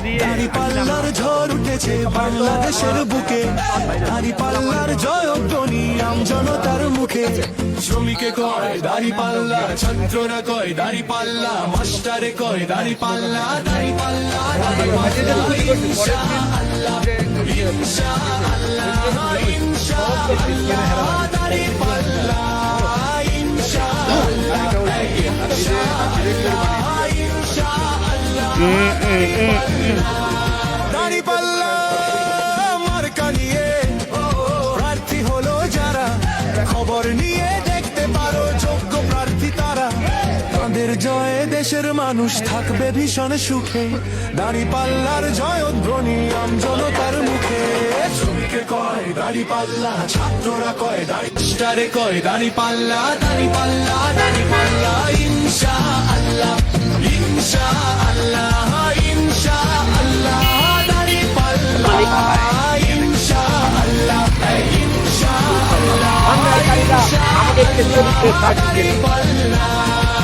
দাড়ি পাল্লার ঝড় উঠেছে বাংলাদেশের বুকে। দাড়ি পাল্লার জয়ধ্বনি আম জনতার মুখে। শ্রমিকে কয়, দাড়ি পাল্লা, ছাত্ররা কয়, দাড়ি পাল্লা, মাস্টারে কয়, দাড়ি পাল্লা দাড়ি পাল্লা দাড়ি পাল্লা ইনশাআল্লাহ ইনশাআল্লাহ ইনশাআল্লাহ দাড়ি পাল্লা। তাদের জয়ে দেশের মানুষ থাকবে ভীষণ সুখে। দাড়ি পাল্লার জয়ধ্বনি আম জনতার মুখে। শ্রমিকে কয় দাড়ি পাল্লা ছাত্ররা কয় দাড়ি কয় দাড়ি পাল্লা দাড়ি পাল্লা দাড়ি পাল্লা 啦啦啦啦